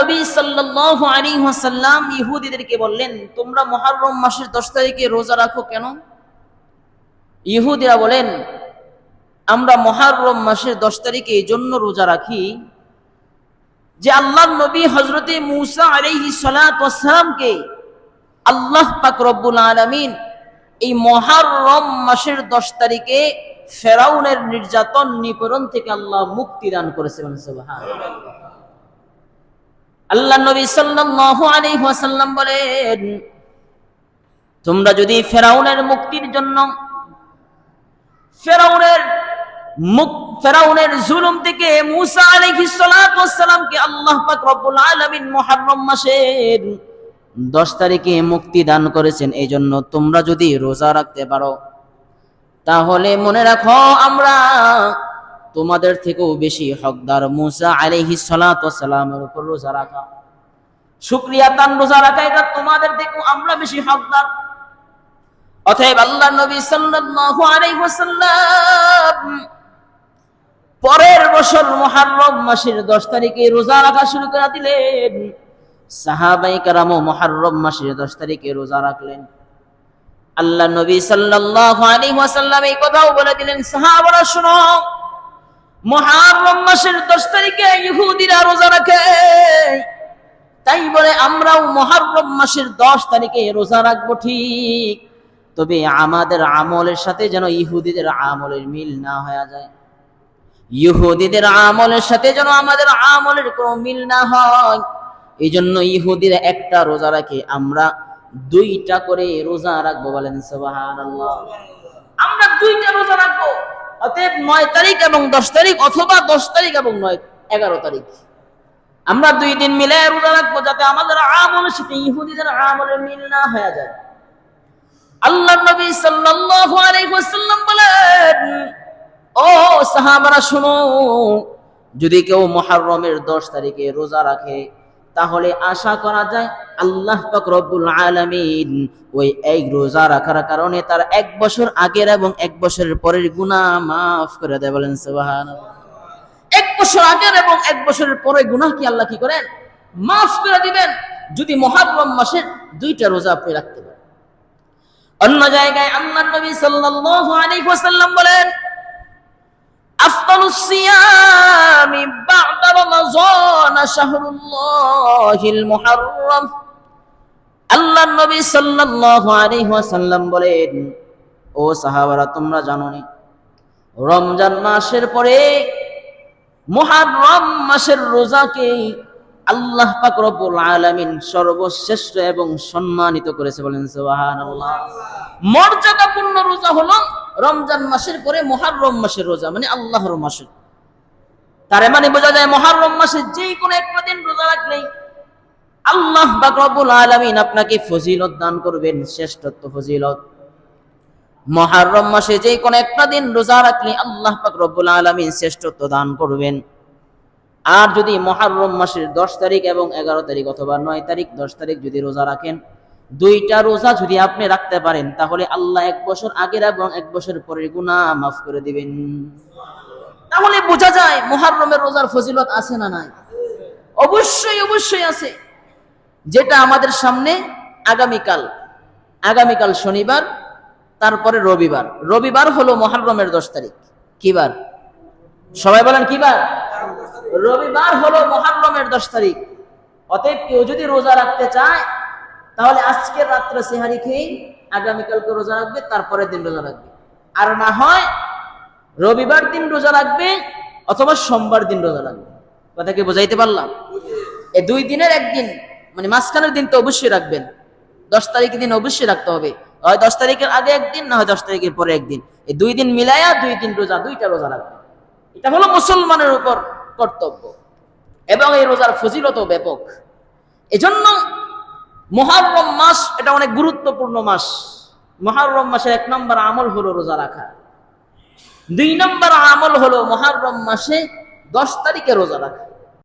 নবী সাল্লাল্লাহু আলাইহি ওয়াসাল্লাম ইহুদিদেরকে বললেন, তোমরা মুহররম মাসের 10 তারিখে রোজা রাখো কেন? ইহুদিরা বলেন, আমরা মুহররম মাসের 10 তারিখে এই জন্য রোজা রাখি যে আল্লাহ নবী হযরতে মূসা সালাতু আল্লাহ আলামিন এই মুহররম মাসের 10 তারিখে ফেরাউনের নির্যাতন নিপীড়ন থেকে আল্লাহ মুক্তি দান সুবহানাল্লাহ। আল্লাহ নবী সাল্লাল্লাহু আলাইহি ওয়াসাল্লাম বলেন, তোমরা যদি ফেরাউনের মুক্তির জন্য ফেরাউনের মুক, ফেরাউনের জুলুম থেকে মুসা আলাইহিস সালাতু ওয়াসসালামকে আল্লাহ পাক রব্বুল আলামিন মুহররম মাসের 10 তারিখে মুক্তি দান করেছেন এই জন্য তোমরা যদি রোজা রাখতে পারো, তাহলে মনে রাখো আমরা তোমাদের থেকেও বেশি হকদার মুসা আলাইহি সালামের উপর রোজা রাখা। শুক্রিয়া রোজা রাখা, এটা তোমাদের থেকেও আমরা বেশি হকদার। অতএব আল্লাহ নবী সাল্লাল্লাহু আলাইহি ওয়াসাল্লাম পরের বছর মুহররম মাসের 10 তারিখে রোজা রাখা শুরু করে দিলেন। সাহাবাই কারামও মুহররম মাসের 10 তারিখে রোজা রাখলেন। আল্লাহ নবী সাল্লাল্লাহু আলাইহি ওয়াসাল্লাম এই কথাও বলে দিলেন, সাহাবারা, শুনো মহারম মাসের দশ তারিখে ইহুদিরা রোজা রাখে। তাই বলে আমরাও মহারম মাসের দশ তারিখে রোজা রাখব ঠিক। তবে আমাদের আমলের সাথে যেন ইহুদিদের আমলের মিল না হয়ে যায়। ইহুদিদের আমলের সাথে যেন আমাদের আমলের কোনো মিল না হয়। এই জন্য ইহুদিরা একটা রোজা রাখে, আমরা দুইটা করে রোজা রাখব বলেন সুবহানাল্লাহ। আমরা দুইটা রোজা রাখব। অতএব নয় তারিখ এবং দশ তারিখ অথবা দশ তারিখ এবং নয়, এগারো তারিখ। আমরা দুই দিন মিলে রোজা রাখব যাতে আমাদের আমলের সাথে ইহুদিদের আমলের মিল না হয়ে যায়। আল্লাহ নবী সাল্লাল্লাহু আলাইহি ওয়াসাল্লাম বলেন, ও সাহাবারা, শুনো, যদি কেউ মুহররমের 10 তারিখে রোজা রাখে, তাহলে আশা করা যায় আল্লাহ পাক রব্বুল আলামিন ওই এক রোজা রাখার কারণে তার এক বছর আগের এবং এক বছরের পরের গুনাহ মাফ করে দেয়। বলেন সুবহানাল্লাহ। এক বছর আগের এবং এক বছরের পরে গুনাহ কি আল্লাহ কি করেন? মাফ করে দিবেন। যদি মহাব্রম মাসের দুইটা রোজা আপনি রাখতে পারেন। অন্য জায়গায় আল্লাহ নবী সাল্লাল্লাহু আলাইহি ওয়াসাল্লাম বলেন, আফতালুস সিয়ামি বা রমাজান শাহরুল্লাহিল আল্লাহর নবী সাল্লাল্লাহু আলাইহি ওয়াসাল্লাম বলেন, ও সাহাবারা, তোমরা জানো নি রমজান মাসের পরে মুহাররম মাসের রোজাকে আল্লাহ পাক রব্বুল আলামিন সর্বশ্রেষ্ঠ এবং সম্মানিত করেছে বলেন, সুবহানাল্লাহ। মর্যাদাপূর্ণ রোজা হলো রমজান মাসের পরে মুহররম মাসের রোজা মানে আল্লাহর মাসের তারে মানে বোঝা যায় মহারম মাসে যে কোনো একটা দিন রোজা রাখলেই আল্লাহ বাকরবুল আলমিন আপনাকে ফজিলত দান করবেন, শ্রেষ্ঠত্ব ফজিলত। মহারম মাসে যে কোনো একটা দিন রোজা রাখলে আল্লাহ বাকরবুল আলমিন শ্রেষ্ঠত্ব দান করবেন। আর যদি মহারম মাসের দশ তারিখ এবং এগারো তারিখ অথবা নয় তারিখ, দশ তারিখ যদি রোজা রাখেন, দুইটা রোজা যদি আপনি রাখতে পারেন, তাহলে আল্লাহ এক বছর আগের এবং এক বছর পরের গুনাহ মাফ করে দিবেন। তাহলে বোঝা যায় মুহররমের রোজার ফজিলত আছে না নাই। অবশ্যই অবশ্যই আছে। যেটা আমাদের সামনে আগামীকাল আগামীকাল শনিবার, তারপরে রবিবার। রবিবার হলো মহারমের দশ তারিখ। কিবার? সবাই বলেন কিবার? রবিবার হলো মহারমের দশ তারিখ। অতএব কেউ যদি রোজা রাখতে চায়, তাহলে আজকের রাত্রে সেহারি খেয়ে আগামীকালকে রোজা রাখবে, তারপরের দিন রোজা রাখবে। আর না হয় রবিবার দিন রোজা রাখবে অথবা সোমবার দিন রোজা রাখবে? কথা কি বোঝাইতে পারলাম? এই দুই দিনের একদিন মানে মাঝখানের দিন তো অবশ্যই রাখবেন। দশ তারিখের দিন অবশ্যই রাখতে হবে। হয় দশ তারিখের আগে একদিন, না হয় দশ তারিখের পরে একদিন। এই দুই দিন মিলাইয়া দুই দিন রোজা, দুইটা রোজা রাখবে এটা হলো মুসলমানের উপর কর্তব্য। এবং এই রোজার ফজিলত ব্যাপক। এজন্য মহারম মাস এটা অনেক গুরুত্বপূর্ণ মাস। মহারম মাসের এক নম্বর আমল হলো রোজা রাখা। দুই নম্বর আমল হলো মহারম মাসে দশ তারিখে রোজা রাখা।